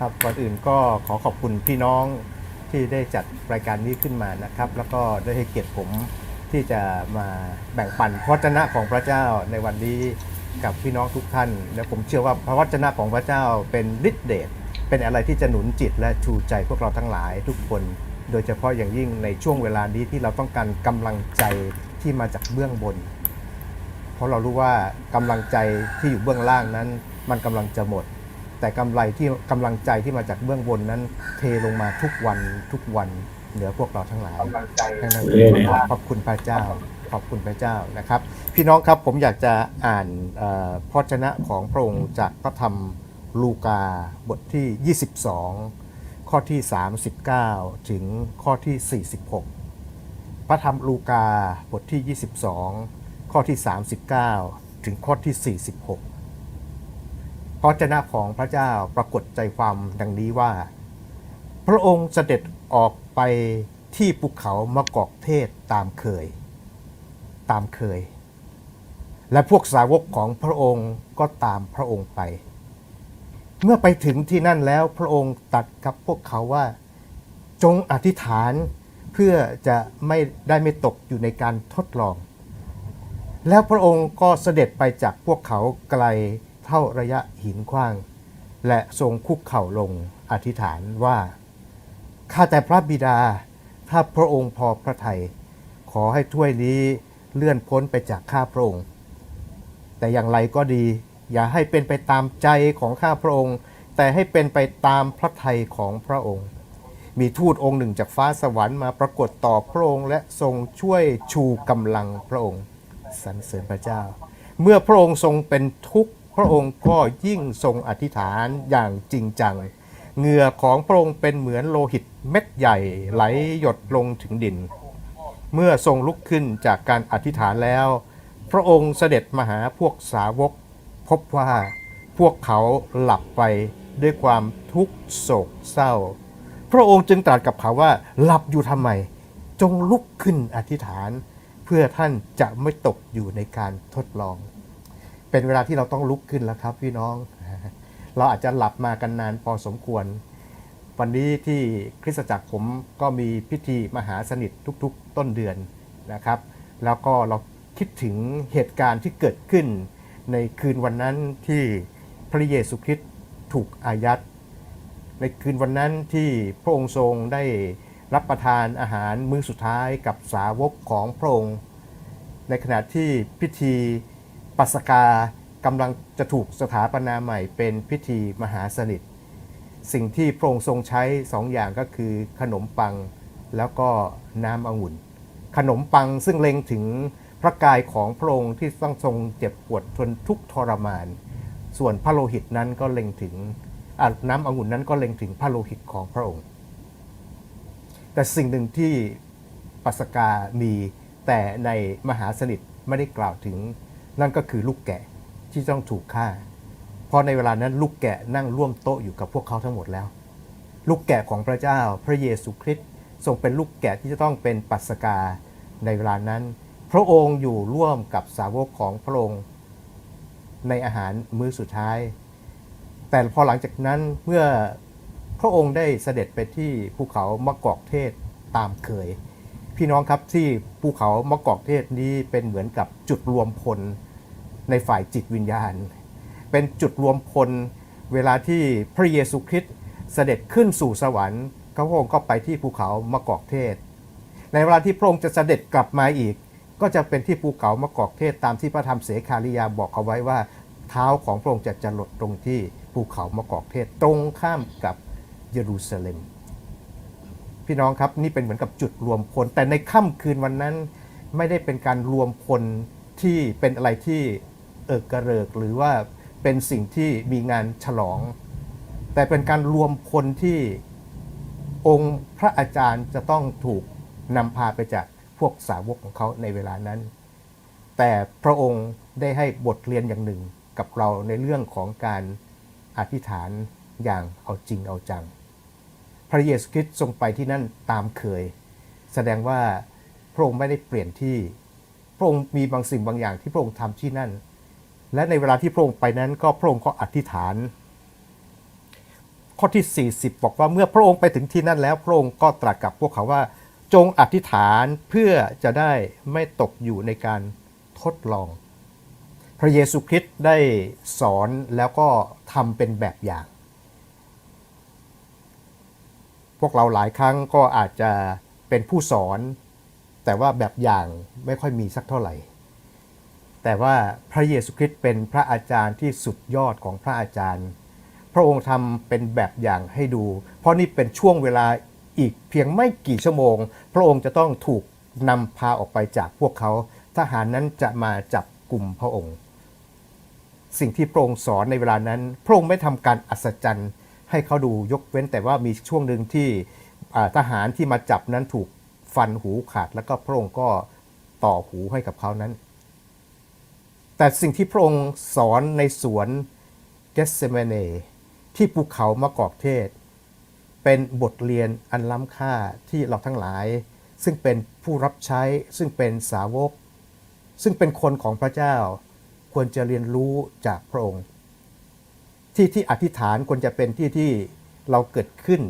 ครับก่อนอื่นก็ขอขอบคุณพี่น้องที่ได้จัดรายการนี้ขึ้นมานะครับ แล้วก็ได้ให้เกียรติผมที่จะมาแบ่งปันพระวจนะของพระเจ้าในวันนี้กับพี่น้องทุกท่าน และผมเชื่อว่าพระวจนะของพระเจ้าเป็นฤทธิเดชเป็นอะไรที่จะหนุนจิตและชูใจพวกเราทั้งหลายทุกคน โดยเฉพาะอย่างยิ่งในช่วงเวลานี้ที่เราต้องการกำลังใจที่มาจากเบื้องบน เพราะเรารู้ว่ากำลังใจที่อยู่เบื้องล่างนั้น มันกำลังจะหมด แต่กำไรที่กำลังใจที่มาจากเบื้องบนนั้น เทลงมาทุกวันทุกวันเหนือพวกเราทั้งหลายดังนั้นขอบคุณพระเจ้า ขอบคุณพระเจ้านะครับ พี่น้องครับผมอยากจะอ่านเอ่อพระวจนะของพระองค์จากพระธรรมลูกาบทที่ 22 ข้อที่ 39 ถึงข้อที่ 46 พระธรรมลูกาบทที่ 22 ข้อที่ 39 ถึงข้อที่ 46พ ระวจนะของพระเจ้าปรากฏใจความดังนี้ว่า พระองค์เสด็จออกไปที่ภูเขามะกอกเทศตามเคย ตามเคย และพวกสาวกของพระองค์ก็ตามพระองค์ไป เมื่อไปถึงที่นั่นแล้วพระองค์ตัดกับพวกเขาว่า จงอธิษฐานเพื่อจะไม่ได้ไม่ตกอยู่ในการทดลอง แล้วพระองค์ก็เสด็จไปจากพวกเขาไกล เท่าระยะหินขว้าง และทรงคุกเข่าลงอธิษฐานว่า ข้าแต่พระบิดา ถ้าพระองค์พอพระทัยขอให้ถ้วยนี้เลื่อนพ้นไปจากข้าพระองค์ แต่อย่างไรก็ดี อย่าให้เป็นไปตามใจของข้าพระองค์ แต่ให้เป็นไปตามพระทัยของพระองค์ มีทูตองค์หนึ่งจากฟ้าสวรรค์มาปรากฏต่อพระองค์ และทรงช่วยชูกำลังพระองค์สรรเสริญพระเจ้า เมื่อพระองค์ทรงเป็นทุกข์ พระองค์ก็ยิ่งทรงอธิษฐานอย่างจริงจัง เหงื่อของพระองค์เป็นเหมือนโลหิตเม็ดใหญ่ไหลหยดลงถึงดิน เมื่อทรงลุกขึ้นจากการอธิษฐานแล้ว พระองค์เสด็จมาหาพวกสาวก พบว่าพวกเขาหลับไปด้วยความทุกข์โศกเศร้า พระองค์จึงตรัสกับเขาว่าหลับอยู่ทำไม จงลุกขึ้นอธิษฐาน เพื่อท่านจะไม่ตกอยู่ในการทดลอง เป็นเวลาที่เราต้องลุกขึ้นแล้วครับพี่น้อง เราอาจจะหลับมากันนานพอสมควร วันนี้ที่คริสตจักรผมก็มีพิธีมหาสนิททุกๆ ต้นเดือนนะครับ แล้วก็เราคิดถึงเหตุการณ์ที่เกิดขึ้น ในคืนวันนั้นที่พระเยซูคริสต์ถูกอายัด ในคืนวันนั้นที่พระองค์ทรงได้รับประทานอาหารมื้อสุดท้ายกับสาวกของพระองค์ ในขณะที่พิธี ปัสกากำลังจะถูกสถาปนาใหม่เป็นพิธีมหาสนิท สิ่งที่พระองค์ทรงใช้สองอย่างก็คือขนมปังแล้วก็น้ำองุ่น ขนมปังซึ่งเล็งถึงพระกายของพระองค์ที่ต้องทรงเจ็บปวดทนทุกทรมาน ส่วนพระโลหิตนั้นก็เล็งถึงน้ำองุ่นนั้นก็เล็งถึงพระโลหิตของพระองค์ แต่สิ่งหนึ่งที่ปัสกามีแต่ในมหาสนิทไม่ได้กล่าวถึง นั่นก็คือลูกแกะที่ต้องถูกฆ่า เพราะในเวลานั้นลูกแกะนั่งร่วมโต๊ะอยู่กับพวกเขาทั้งหมดแล้ว ลูกแกะของพระเจ้าพระเยซูคริสต์ทรงเป็นลูกแกะที่จะต้องเป็นปัสกาในเวลานั้น พระองค์อยู่ร่วมกับสาวกของพระองค์ในอาหารมื้อสุดท้าย แต่พอหลังจากนั้นเมื่อพระองค์ได้เสด็จไปที่ภูเขามะกอกเทศตามเคย พี่น้องครับที่ภูเขามะกอกเทศนี้เป็นเหมือนกับจุดรวมพล ในฝ่ายจิตวิญญาณ เป็นจุดรวมพลเวลาที่พระเยซูคริสต์เสด็จขึ้นสู่สวรรค์พระองค์ก็ไปที่ภูเขามะกอกเทศ ในเวลาที่พระองค์จะเสด็จกลับมาอีก ก็จะเป็นที่ภูเขามะกอกเทศตามที่พระธรรมเสคาริยาบอกเอาไว้ว่า เท้าของพระองค์จะจะหลดตรงที่ภูเขามะกอกเทศตรงข้ามกับเยรูซาเล็ม พี่น้องครับนี่เป็นเหมือนกับจุดรวมพล แต่ในค่ำคืนวันนั้นไม่ได้เป็นการรวมพลที่เป็นอะไรที่ เอิกกระเริกหรือว่าเป็นสิ่งที่มีงานฉลอง แต่เป็นการรวมพลที่องค์พระอาจารย์จะต้องถูกนำพาไปจากพวกสาวกของเขาในเวลานั้น แต่พระองค์ได้ให้บทเรียนอย่างหนึ่งกับเราในเรื่องของการอธิษฐานอย่างเอาจริงเอาจัง พระเยซูคริสต์ทรงไปที่นั่นตามเคย แสดงว่าพระองค์ไม่ได้เปลี่ยนที่ พระองค์มีบางสิ่งบางอย่างที่พระองค์ทำที่นั่น และในเวลาที่พระองค์ไปนั้นก็พระองค์ก็อธิษฐาน ข้อที่ 40 บอกว่าเมื่อพระองค์ไปถึงที่นั่นแล้วพระองค์ก็ตรัสกับพวกเขาว่า จงอธิษฐานเพื่อจะได้ไม่ตกอยู่ในการทดลอง พระเยซูคริสต์ได้สอนแล้วก็ทำเป็นแบบอย่าง พวกเราหลายครั้งก็อาจจะเป็นผู้สอน แต่ว่าแบบอย่างไม่ค่อยมีสักเท่าไหร่ แต่ว่าพระเยซูคริสต์เป็นพระอาจารย์ที่สุดยอดของพระอาจารย์ พระองค์ทำเป็นแบบอย่างให้ดู เพราะนี่เป็นช่วงเวลาอีกเพียงไม่กี่ชั่วโมง พระองค์จะต้องถูกนำพาออกไปจากพวกเขา ทหารนั้นจะมาจับกลุ่มพระองค์ สิ่งที่พระองค์สอนในเวลานั้น พระองค์ไม่ทำการอัศจรรย์ให้เขาดูยกเว้นแต่ว่ามีช่วงหนึ่งที่ทหารที่มาจับนั้นถูกฟันหูขาด แล้วก็พระองค์ก็ต่อหูให้กับเขานั้น แต่สิ่งที่พระองค์สอนในสวนเกสเซมเนที่ภูเขามะกอกเทศ เป็นบทเรียนอันล้ำค่าที่เราทั้งหลาย ซึ่งเป็นผู้รับใช้ซึ่งเป็นสาวก ซึ่งเป็นคนของพระเจ้า ควรจะเรียนรู้จากพระองค์ ที่ที่อธิษฐานควรจะเป็นที่ที่เราเกิดขึ้น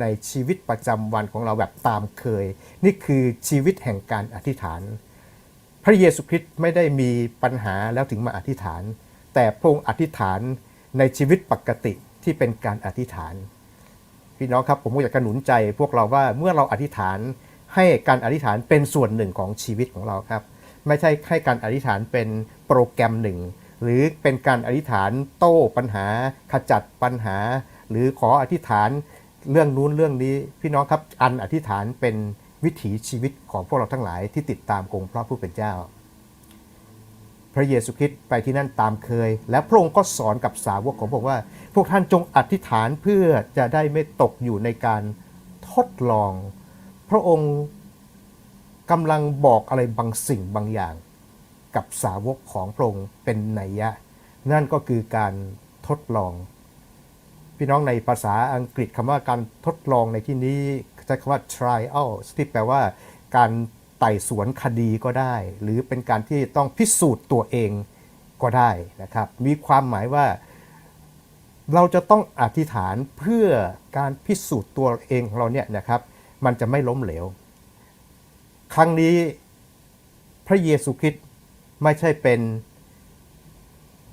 ในชีวิตประจำวันของเราแบบตามเคย นี่คือชีวิตแห่งการอธิษฐาน พระเยซูคริสต์ไม่ได้มีปัญหาแล้วถึงมาอธิษฐาน แต่พระองค์อธิษฐานในชีวิตปกติที่เป็นการอธิษฐาน พี่น้องครับผมก็อยากจะหนุนใจพวกเราว่าเมื่อเราอธิษฐานให้การอธิษฐานเป็นส่วนหนึ่งของชีวิตของเราครับ ไม่ใช่ให้การอธิษฐานเป็นโปรแกรมหนึ่ง หรือเป็นการอธิษฐานโต้ปัญหา ขจัดปัญหา หรือขออธิษฐานเรื่องนู้นเรื่องนี้ พี่น้องครับอันอธิษฐานเป็น วิถีชีวิตของพวกเราทั้งหลายที่ติดตามองค์พระผู้เป็นเจ้า พระเยซูคริสต์ไปที่นั่นตามเคย และพระองค์ก็สอนกับสาวกของพระองค์ว่า พวกท่านจงอธิษฐานเพื่อจะได้ไม่ตกอยู่ในการทดลอง พระองค์กำลังบอกอะไรบางสิ่งบางอย่าง กับสาวกของพระองค์เป็นนัยยะ นั่นก็คือการทดลอง พี่น้องในภาษาอังกฤษคำว่าการทดลองในที่นี้ใช้คำว่า trial ที่แปลว่าการไต่สวนคดีก็ได้ หรือเป็นการที่ต้องพิสูจน์ตัวเองก็ได้นะครับ มีความหมายว่า เราจะต้องอธิษฐานเพื่อการพิสูจน์ตัวเองของเราเนี่ยนะครับ มันจะไม่ล้มเหลว ครั้งนี้พระเยซูคริสต์ไม่ใช่เป็น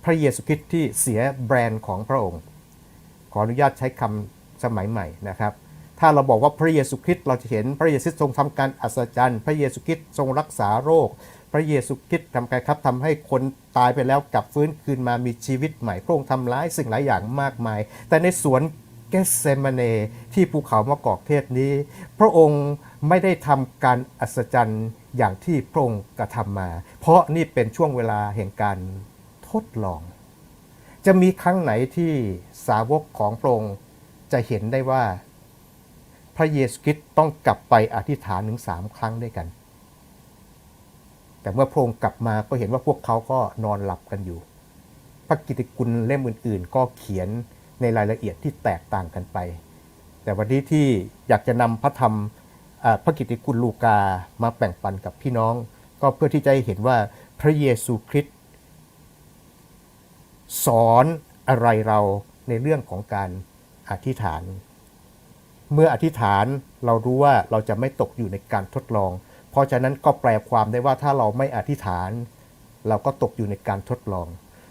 พระเยซูคริสต์ที่เสียแบรนด์ของพระองค์ ขออนุญาตใช้คำสมัยใหม่นะครับ ถ้าเราบอกว่าพระเยซูคริสต์เราจะเห็นพระเยซูคริสต์ทรงทำการอัศจรรย์ พระเยซูคริสต์ทรงรักษาโรค พระเยซูคริสต์ทำการครับทำให้คนตายไปแล้วกลับฟื้นคืนมามีชีวิตใหม่ พระองค์ทำร้ายสิ่งหลายอย่างมากมาย แต่ในสวนเกสเซมาเนที่ภูเขามะกอกเทศนี้ พระองค์ไม่ได้ทำการอัศจรรย์อย่างที่พระองค์กระทำมา เพราะนี่เป็นช่วงเวลาแห่งการทดลอง จะมีครั้งไหนที่สาวกของพระองค์จะเห็นได้ว่า พระเยซูคริสต์ต้องกลับไปอธิษฐานถึงสามครั้งด้วยกัน แต่เมื่อพระองค์กลับมาก็เห็นว่าพวกเขาก็นอนหลับกันอยู่ พระกิตติคุณเล่มอื่น ๆ ก็เขียนในรายละเอียดที่แตกต่างกันไป แต่วันนี้ที่อยากจะนำพระธรรมพระกิตติคุณลูกามาแบ่งปันกับพี่น้อง ก็เพื่อที่จะให้เห็นว่าพระเยซูคริสต์ สอนอะไรเราในเรื่องของการอธิษฐาน เมื่ออธิษฐานเรารู้ว่าเราจะไม่ตกอยู่ในการทดลอง เพราะฉะนั้นก็แปลความได้ว่าถ้าเราไม่อธิษฐาน เราก็ตกอยู่ในการทดลอง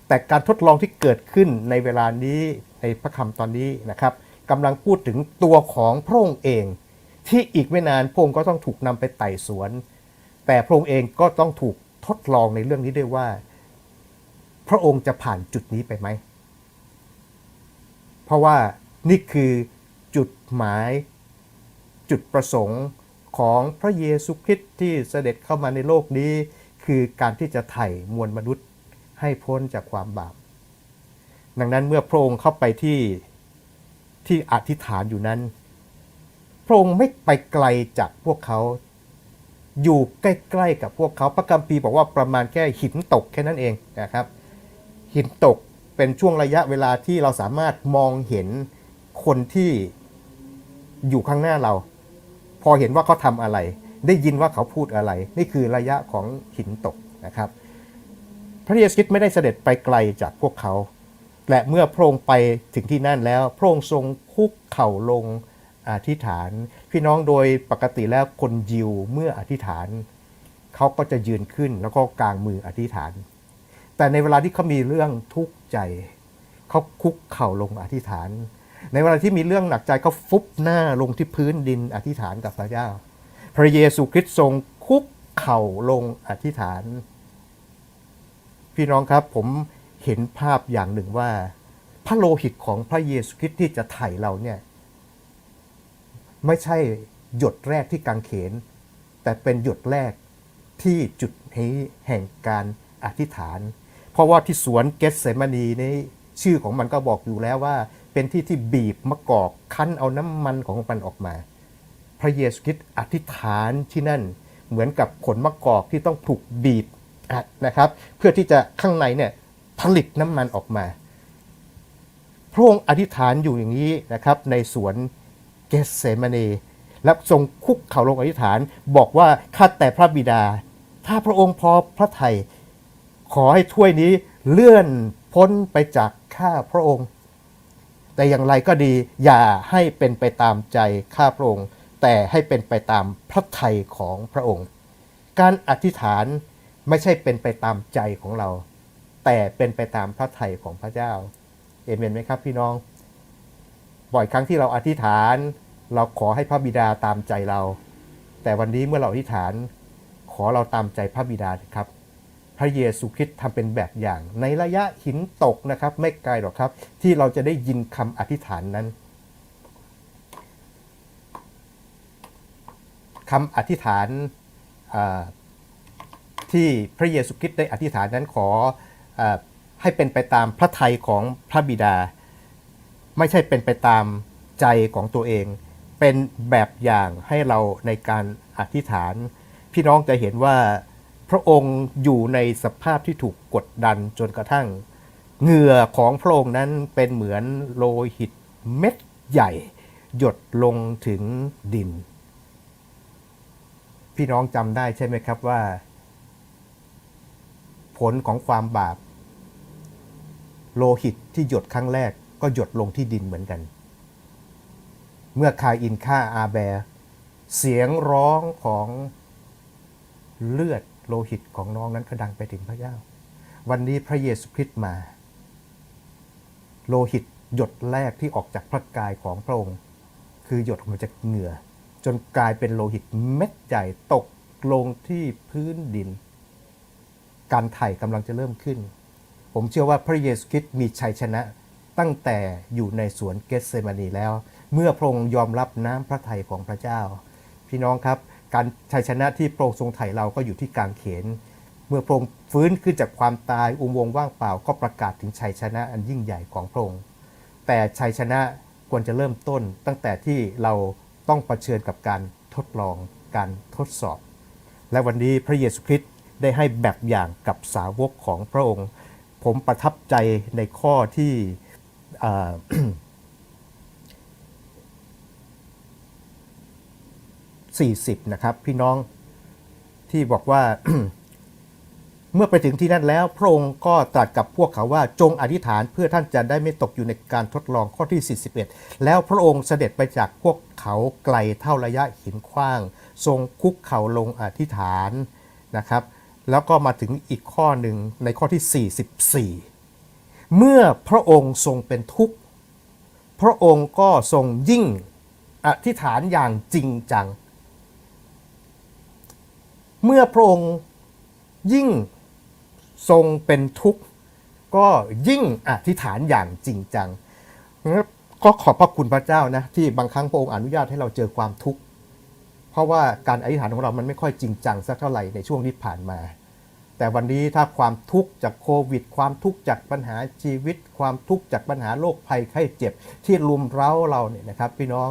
แต่การทดลองที่เกิดขึ้นในเวลานี้ในพระคำตอนนี้นะครับกำลังพูดถึงตัวของพระองค์เอง ที่อีกไม่นานพระองค์ก็ต้องถูกนำไปไต่สวน แต่พระองค์เองก็ต้องถูกทดลองในเรื่องนี้ด้วยว่า พระองค์จะผ่านจุดนี้ไปไหม เพราะว่านี่คือจุดหมายจุดประสงค์ของพระเยซูคริสต์ที่เสด็จเข้ามาในโลกนี้ คือการที่จะไถ่มวลมนุษย์ให้พ้นจากความบาป ดังนั้นเมื่อพระองค์เข้าไปที่ที่อธิษฐานอยู่นั้น พระองค์ไม่ไปไกลจากพวกเขาอยู่ใกล้ๆกับพวกเขาพระคัมภีร์บอกว่าประมาณแค่หินตกแค่นั้นเองนะครับ หินตกเป็นช่วงระยะเวลาที่เราสามารถมองเห็นคนที่อยู่ข้างหน้าเรา พอเห็นว่าเขาทำอะไร ได้ยินว่าเขาพูดอะไร นี่คือระยะของหินตกนะครับ พระเยซูคริสต์ไม่ได้เสด็จไปไกลจากพวกเขา และเมื่อพระองค์ไปถึงที่นั่นแล้ว พระองค์ทรงคุกเข่าลงอธิษฐาน พี่น้องโดยปกติแล้วคนยิวเมื่ออธิษฐาน เขาก็จะยืนขึ้นแล้วก็กางมืออธิษฐาน แต่ในเวลาที่เขามีเรื่องทุกข์ใจ เขาคุกเข่าลงอธิษฐาน ในเวลาที่มีเรื่องหนักใจเขาฟุบหน้าลงที่พื้นดินอธิษฐานกับพระเจ้า พระเยซูคริสต์ทรงคุกเข่าลงอธิษฐาน พี่น้องครับผมเห็นภาพอย่างหนึ่งว่า พระโลหิตของพระเยซูคริสต์ที่จะไถ่เราเนี่ยไม่ใช่หยดแรกที่กางเขน แต่เป็นหยดแรกที่จุดนี้แห่งการอธิษฐาน เพราะว่าที่สวนเกสเซมานีนี้ชื่อของมันก็บอกอยู่แล้วว่า เป็นที่ที่บีบมะกอกคั้นเอาน้ำมันของมันออกมา พระเยซูคริสต์อธิษฐานที่นั่นเหมือนกับผลมะกอกที่ต้องถูกบีบอัดนะครับ เพื่อที่จะข้างในเนี่ยผลิตน้ำมันออกมาพระองค์อธิษฐานอยู่อย่างนี้นะครับในสวนเกสเซมานีและทรงคุกเข่าลงอธิษฐานบอกว่าข้าแต่พระบิดา ถ้าพระองค์พอพระทัย ขอให้ถ้วยนี้เลื่อนพ้นไปจากข้าพระองค์ แต่อย่างไรก็ดีอย่าให้เป็นไปตามใจข้าพระองค์ แต่ให้เป็นไปตามพระทัยของพระองค์ การอธิษฐานไม่ใช่เป็นไปตามใจของเรา แต่เป็นไปตามพระทัยของพระเจ้าเอเมนไหมครับพี่น้อง บ่อยครั้งที่เราอธิษฐาน เราขอให้พระบิดาตามใจเรา แต่วันนี้เมื่อเราอธิษฐาน ขอเราตามใจพระบิดาครับ พระเยซูคริสต์ทำเป็นแบบอย่าง ในระยะหินตกนะครับ ไม่ไกลหรอกครับ ที่เราจะได้ยินคำอธิษฐานนั้นคำอธิษฐานที่พระเยซูคริสต์ได้อธิษฐานนั้นขออให้เป็นไปตามพระทัยของพระบิดา ไม่ใช่เป็นไปตามใจของตัวเอง เป็นแบบอย่างให้เราในการอธิษฐาน พี่น้องจะเห็นว่า พระองค์อยู่ในสภาพที่ถูกกดดันจนกระทั่ง เหงื่อของพระองค์นั้นเป็นเหมือนโลหิตเม็ดใหญ่ หยดลงถึงดิน พี่น้องจำได้ใช่ไหมครับว่า ผลของความบาป โลหิตที่หยดครั้งแรกก็หยดลงที่ดินเหมือนกัน เมื่อคาอินฆ่าอาแบร์เสียงร้องของเลือด โลหิตของน้องนั้นก็ดังไปถึงพระเจ้า วันนี้พระเยซูคริสต์มา โลหิตหยดแรกที่ออกจากพระกายของพระองค์ คือหยดออกมาจากเหงื่อ จนกลายเป็นโลหิตเม็ดใหญ่ตกลงที่พื้นดิน การไถ่กำลังจะเริ่มขึ้น ผมเชื่อว่าพระเยซูคริสต์มีชัยชนะตั้งแต่อยู่ในสวนเกสเซมานีแล้ว เมื่อพระองค์ยอมรับน้ำพระทัยของพระเจ้า พี่น้องครับ การชัยชนะที่พระองค์ทรงไถ่เราก็อยู่ที่กางเขน เมื่อพระองค์ฟื้นขึ้นจากความตายอุโมงค์ว่างเปล่าก็ประกาศถึงชัยชนะอันยิ่งใหญ่ของพระองค์ แต่ชัยชนะควรจะเริ่มต้นตั้งแต่ที่เราต้องเผชิญกับการทดลองการทดสอบ และวันนี้พระเยซูคริสต์ได้ให้แบบอย่างกับสาวกของพระองค์ ผมประทับใจในข้อที่อ่า 40 นะครับ พี่น้องที่บอกว่า เมื่อไปถึงที่นั่นแล้ว พระองค์ก็ตรัสกับพวกเขาว่าจงอธิษฐานเพื่อท่านจะได้ไม่ตกอยู่ในการทดลองข้อที่ 41 แล้วพระองค์เสด็จไปจากพวกเขาไกลเท่าระยะหินขว้าง ทรงคุกเข่าลงอธิษฐานนะครับ แล้วก็มาถึงอีกข้อหนึ่งในข้อที่ 44 เมื่อพระองค์ทรงเป็นทุกข์ พระองค์ก็ทรงยิ่งอธิษฐานอย่างจริงจัง เมื่อพระองค์ยิ่งทรงเป็นทุกข์ ก็ยิ่งอธิษฐานอย่างจริงจังก็ขอบพระคุณพระเจ้านะที่บางครั้งพระองค์อนุญาตให้เราเจอความทุกข์ เพราะว่าการอธิษฐานของเรามันไม่ค่อยจริงจังสักเท่าไหร่ในช่วงที่ผ่านมา แต่วันนี้ถ้าความทุกข์จากโควิด ความทุกข์จากปัญหาชีวิต ความทุกข์จากปัญหาโรคภัยไข้เจ็บที่รุมเร้าเราเนี่ยนะครับ พี่น้อง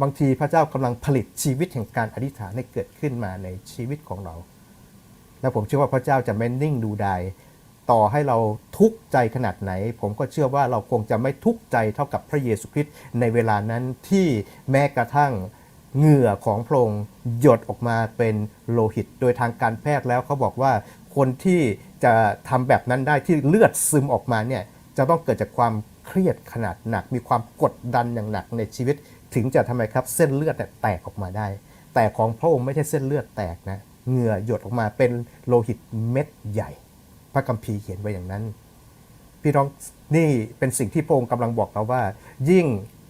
บางทีพระเจ้ากำลังผลิตชีวิตแห่งการอธิษฐานให้เกิดขึ้นมาในชีวิตของเรา และผมเชื่อว่าพระเจ้าจะไม่นิ่งดูดายต่อให้เราทุกข์ใจขนาดไหน ผมก็เชื่อว่าเราคงจะไม่ทุกข์ใจเท่ากับพระเยซูคริสต์ในเวลานั้นที่แม้กระทั่งเหงื่อของพระองค์หยดออกมาเป็นโลหิต โดยทางการแพทย์แล้วเขาบอกว่าคนที่จะทำแบบนั้นได้ที่เลือดซึมออกมาเนี่ยจะต้องเกิดจากความเครียดขนาดหนัก มีความกดดันอย่างหนักในชีวิต ถึงจะทำไมครับเส้นเลือดแตกออกมาได้ แต่ของพระองค์ไม่ใช่เส้นเลือดแตกนะเหงื่อหยดออกมาเป็นโลหิตเม็ดใหญ่ พระคัมภีร์เขียนไว้อย่างนั้น พี่น้องนี่เป็นสิ่งที่พระองค์กำลังบอกเราว่า ยิ่ง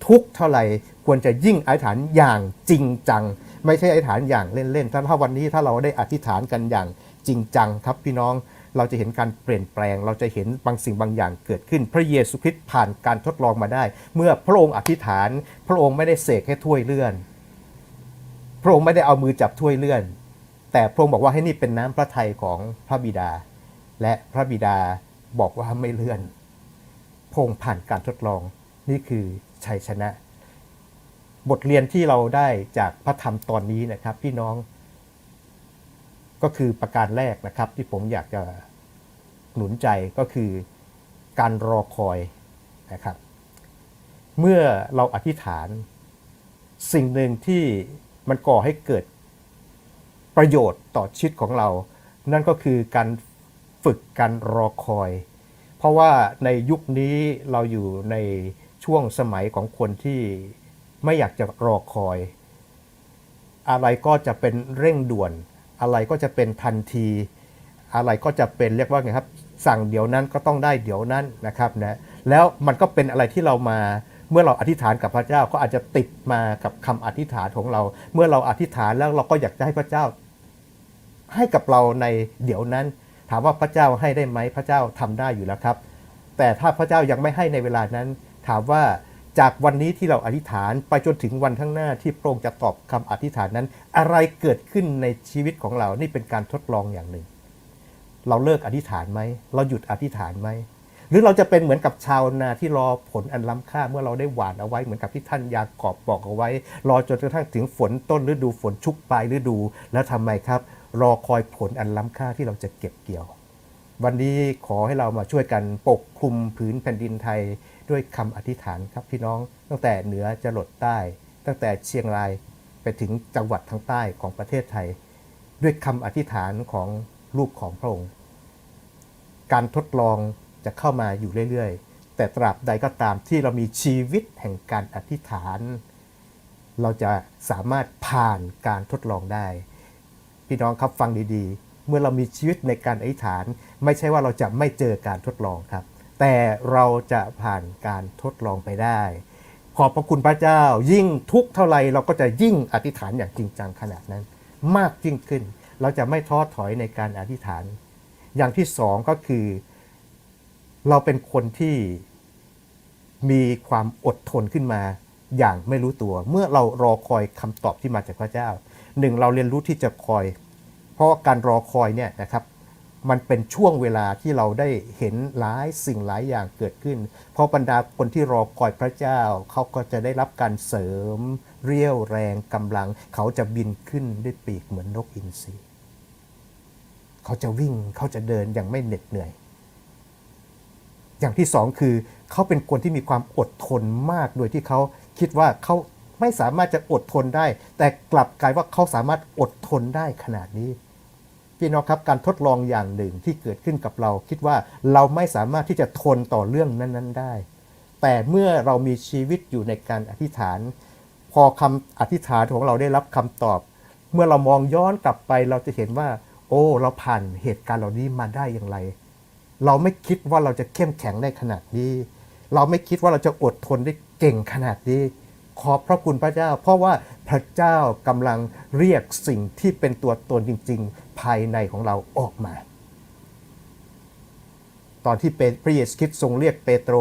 ทุกข์เท่าไหร่ควรจะยิ่งอธิษฐานอย่างจริงจัง ไม่ใช่อธิษฐานอย่างเล่นๆถ้าวันนี้ถ้าเราได้อธิษฐานกันอย่างจริงจังครับพี่น้อง เราจะเห็นการเปลี่ยนแปลง เราจะเห็นบางสิ่งบางอย่างเกิดขึ้น พระเยซูคริสต์ผ่านการทดลองมาได้ เมื่อพระองค์อธิษฐาน พระองค์ไม่ได้เสกให้ถ้วยเลื่อน พระองค์ไม่ได้เอามือจับถ้วยเลื่อน แต่พระองค์บอกว่าให้นี่เป็นน้ำพระทัยของพระบิดา และพระบิดาบอกว่าไม่เลื่อน พระองค์ผ่านการทดลองนี่คือชัยชนะ บทเรียนที่เราได้จากพระธรรมตอนนี้นะครับพี่น้อง ก็คือประการแรกนะครับที่ผมอยากจะหนุนใจก็คือการรอคอยนะครับ เมื่อเราอธิษฐานสิ่งหนึ่งที่มันก่อให้เกิดประโยชน์ต่อชีวิตของเรา นั่นก็คือการฝึกการรอคอย เพราะว่าในยุคนี้เราอยู่ในช่วงสมัยของคนที่ไม่อยากจะรอคอย อะไรก็จะเป็นเร่งด่วน อะไรก็จะเป็นทันที อะไรก็จะเป็นเรียกว่าไงครับ สั่งเดี๋ยวนั้นก็ต้องได้เดี๋ยวนั้นนะครับนะแล้วมันก็เป็นอะไรที่เรามาเมื่อเราอธิษฐานกับพระเจ้าก็อาจจะติดมากับคำอธิษฐานของเรา เมื่อเราอธิษฐานแล้วเราก็อยากจะให้พระเจ้า ให้กับเราในเดี๋ยวนั้น ถามว่าพระเจ้าให้ได้ไหมพระเจ้าทำได้อยู่แล้วครับ แต่ถ้าพระเจ้ายังไม่ให้ในเวลานั้น ถามว่า จากวันนี้ที่เราอธิษฐานไปจนถึงวันข้างหน้าที่พระองค์จะตอบคำอธิษฐานนั้น อะไรเกิดขึ้นในชีวิตของเรานี่เป็นการทดลองอย่างหนึ่ง เราเลิกอธิษฐานไหมเราหยุดอธิษฐานไหมหรือเราจะเป็นเหมือนกับชาวนาที่รอผลอันล้ำค่าเมื่อเราได้หว่านเอาไว้เหมือนกับที่ท่านยากอบบอกเอาไว้ รอจนกระทั่งถึงฝนต้นฤดูฝนชุกปลายฤดู แล้วทำไมครับ รอคอยผลอันล้ำค่าที่เราจะเก็บเกี่ยว วันนี้ขอให้เรามาช่วยกันปกคลุมผืนแผ่นดินไทย ด้วยคำอธิษฐานครับพี่น้องตั้งแต่เหนือจะหลดใต้ ตั้งแต่เชียงรายไปถึงจังหวัดทางใต้ของประเทศไทย ด้วยคำอธิษฐานของลูกของพระองค์ การทดลองจะเข้ามาอยู่เรื่อยๆ แต่ตราบใดก็ตามที่เรามีชีวิตแห่งการอธิษฐาน เราจะสามารถผ่านการทดลองได้ พี่น้องครับฟังดีๆ เมื่อเรามีชีวิตในการอธิษฐาน ไม่ใช่ว่าเราจะไม่เจอการทดลองครับ แต่เราจะผ่านการทดลองไปได้ ขอบพระคุณพระเจ้า ยิ่งทุกเท่าไรเราก็จะยิ่งอธิษฐานอย่างจริงจังขนาดนั้น มากยิ่งขึ้น เราจะไม่ท้อถอยในการอธิษฐาน อย่างที่สองก็คือ เราเป็นคนที่มีความอดทนขึ้นมาอย่างไม่รู้ตัว เมื่อเรารอคอยคำตอบที่มาจากพระเจ้าหนึ่งเราเรียนรู้ที่จะคอย เพราะการรอคอยเนี่ยนะครับ มันเป็นช่วงเวลาที่เราได้เห็นหลายสิ่งหลายอย่างเกิดขึ้น เพราะบรรดาคนที่รอคอยพระเจ้า เขาก็จะได้รับการเสริม เรี่ยวแรงกำลัง เขาจะบินขึ้นด้วยปีกเหมือนนกอินทรีเขาจะวิ่งเขาจะเดินอย่างไม่เหน็ดเหนื่อย อย่างที่สองคือ เขาเป็นคนที่มีความอดทนมากโดยที่เขาคิดว่าเขาไม่สามารถจะอดทนได้ แต่กลับกลายว่าเขาสามารถอดทนได้ขนาดนี้ พี่น้องครับการทดลองอย่างหนึ่งที่เกิดขึ้นกับเรา คิดว่าเราไม่สามารถที่จะทนต่อเรื่องนั้นๆได้ แต่เมื่อเรามีชีวิตอยู่ในการอธิษฐาน พอคำอธิษฐานของเราได้รับคำตอบ เมื่อเรามองย้อนกลับไปเราจะเห็นว่า โอ้ เราผ่านเหตุการณ์เหล่านี้มาได้อย่างไร เราไม่คิดว่าเราจะเข้มแข็งได้ขนาดนี้ เราไม่คิดว่าเราจะอดทนได้เก่งขนาดนี้ขอบพระคุณพระเจ้า เพราะว่าพระเจ้ากำลังเรียกสิ่งที่เป็นตัวตนจริงๆ ภายในของเราออกมา ตอนที่เป็นพระเยซูคริสต์ทรงเรียกเปโตร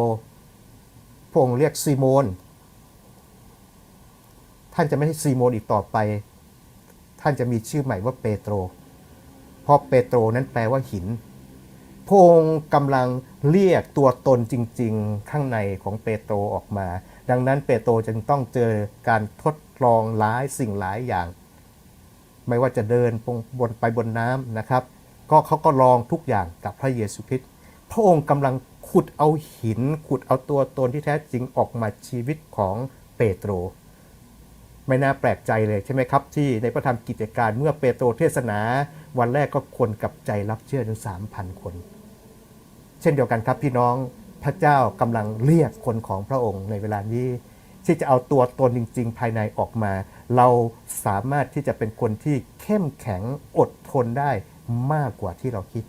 พระองค์เรียกซีโมน ท่านจะไม่ใช่ซีโมนอีกต่อไป ท่านจะมีชื่อใหม่ว่าเปโตร เพราะเปโตรนั้นแปลว่าหิน พระองค์กำลังเรียกตัวตนจริง ๆ ข้างในของเปโตรออกมา ดังนั้นเปโตรจึงต้องเจอการทดลองหลายสิ่งหลายอย่าง ไม่ว่าจะเดินบนไปบนน้ำนะครับ ก็เขาก็ลองทุกอย่างกับพระเยซูคริสต์พระองค์กำลังขุดเอาหิน ขุดเอาตัวตนที่แท้จริงออกมาชีวิตของเปโตร ไม่น่าแปลกใจเลยใช่ไหมครับ ที่ในพระธรรมกิจการเมื่อเปโตรเทศนา วันแรกก็คนกับใจรับเชื่อถึง3,000คน เช่นเดียวกันครับพี่น้องพระเจ้ากำลังเรียกคนของพระองค์ในเวลานี้ที่จะเอาตัวตนจริง ๆ ภายในออกมา เราสามารถที่จะเป็นคนที่เข้มแข็งอดทนได้มากกว่าที่เราคิด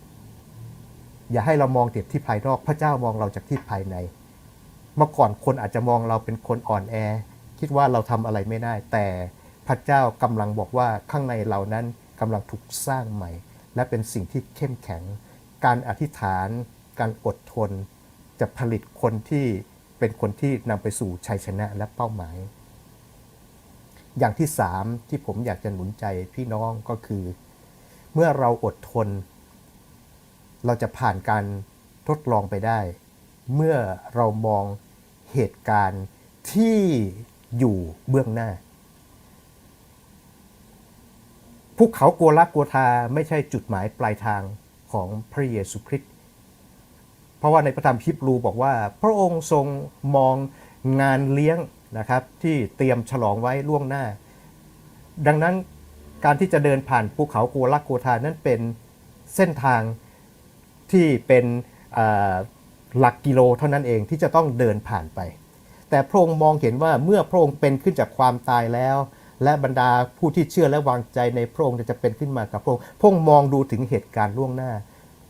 อย่าให้เรามองแต่ที่ภายนอก พระเจ้ามองเราจากที่ภายใน เมื่อก่อนคนอาจจะมองเราเป็นคนอ่อนแอ คิดว่าเราทำอะไรไม่ได้ แต่พระเจ้ากำลังบอกว่าข้างในเรานั้นกำลังถูกสร้างใหม่ และเป็นสิ่งที่เข้มแข็ง การอธิษฐาน การอดทน จะผลิตคนที่เป็นคนที่นำไปสู่ชัยชนะและเป้าหมาย อย่างที่สามที่ผมอยากจะหนุนใจพี่น้องก็คือ เมื่อเราอดทน เราจะผ่านการทดลองไปได้ เมื่อเรามองเหตุการณ์ที่อยู่เบื้องหน้าภูเขากัวละกัวทาไม่ใช่จุดหมายปลายทางของพระเยซูคริสต์ เพราะว่าในพระธรรมฮิบรูบอกว่า พระองค์ทรงมองงานเลี้ยง นะครับที่เตรียมฉลองไว้ล่วงหน้า ดังนั้นการที่จะเดินผ่านภูเขากัวละกัวทานั้นเป็นเส้นทางที่เป็นหลักกิโลเท่านั้นเองที่จะต้องเดินผ่านไป แต่พระองค์มองเห็นว่าเมื่อพระองค์เป็นขึ้นจากความตายแล้ว และบรรดาผู้ที่เชื่อและวางใจในพระองค์จะเป็นขึ้นมากับพระองค์พระองค์มองดูถึงเหตุการณ์ล่วงหน้า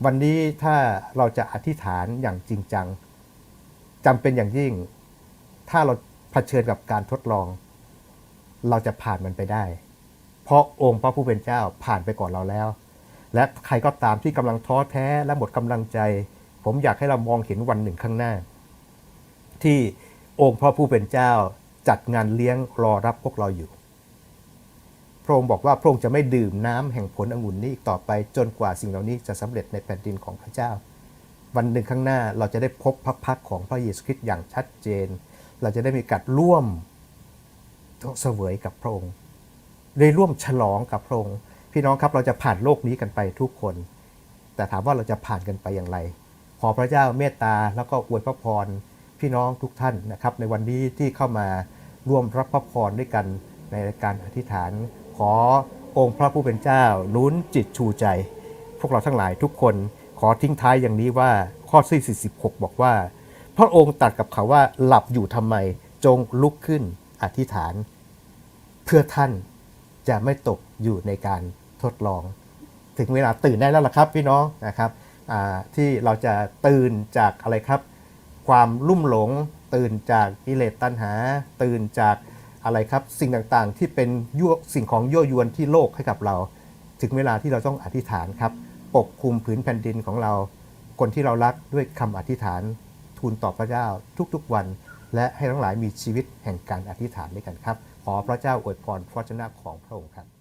วันนี้ถ้าเราจะอธิษฐานอย่างจริงจังจำเป็นอย่างยิ่ง ถ้าเรา เผชิญกับการทดลอง เราจะผ่านมันไปได้ เพราะองค์พระผู้เป็นเจ้าผ่านไปก่อนเราแล้ว และใครก็ตามที่กำลังท้อแท้และหมดกำลังใจ ผมอยากให้เรามองเห็นวันหนึ่งข้างหน้า ที่องค์พระผู้เป็นเจ้าจัดงานเลี้ยงรอรับพวกเราอยู่ พระองค์บอกว่าพระองค์จะไม่ดื่มน้ำแห่งผลองุ่นนี้อีกต่อไปจนกว่าสิ่งเหล่านี้จะสำเร็จในแผ่นดินของพระเจ้า วันหนึ่งข้างหน้าเราจะได้พบพระพักของพระเยซูคริสต์อย่างชัดเจน เราจะได้มีการร่วมเสวยกับพระองค์ได้ร่วมฉลองกับพระองค์ พี่น้องครับเราจะผ่านโลกนี้กันไปทุกคน แต่ถามว่าเราจะผ่านกันไปอย่างไร ขอพระเจ้าเมตตาแล้วก็อวยพระพรพี่น้องทุกท่านนะครับ ในวันนี้ที่เข้ามาร่วมรับพระพรด้วยกันในการอธิษฐาน ขอองค์พระผู้เป็นเจ้าหนุนจิตชูใจ พวกเราทั้งหลายทุกคนขอทิ้งท้ายอย่างนี้ว่าข้อที่46 บอกว่า พระองค์ตรัสกับเขาว่าหลับอยู่ทำไมจงลุกขึ้นอธิษฐาน เพื่อท่านจะไม่ตกอยู่ในการทดลอง ถึงเวลาตื่นได้แล้วล่ะครับพี่น้องนะครับที่เราจะตื่นจากอะไรครับ ความลุ่มหลง ตื่นจากกิเลสตัณหา ตื่นจากอะไรครับ สิ่งต่างๆที่เป็นยั่วสิ่งของยั่วยวนที่โลกให้กับเรา ถึงเวลาที่เราต้องอธิษฐานครับปกคลุมผืนแผ่นดินของเรา คนที่เรารักด้วยคำอธิษฐาน ทูลต่อพระเจ้าทุกๆวัน และให้ทั้งหลายมีชีวิตแห่งการอธิษฐานด้วยกันครับ ขอพระเจ้าอวยพรพระชนะของพระองค์ครับ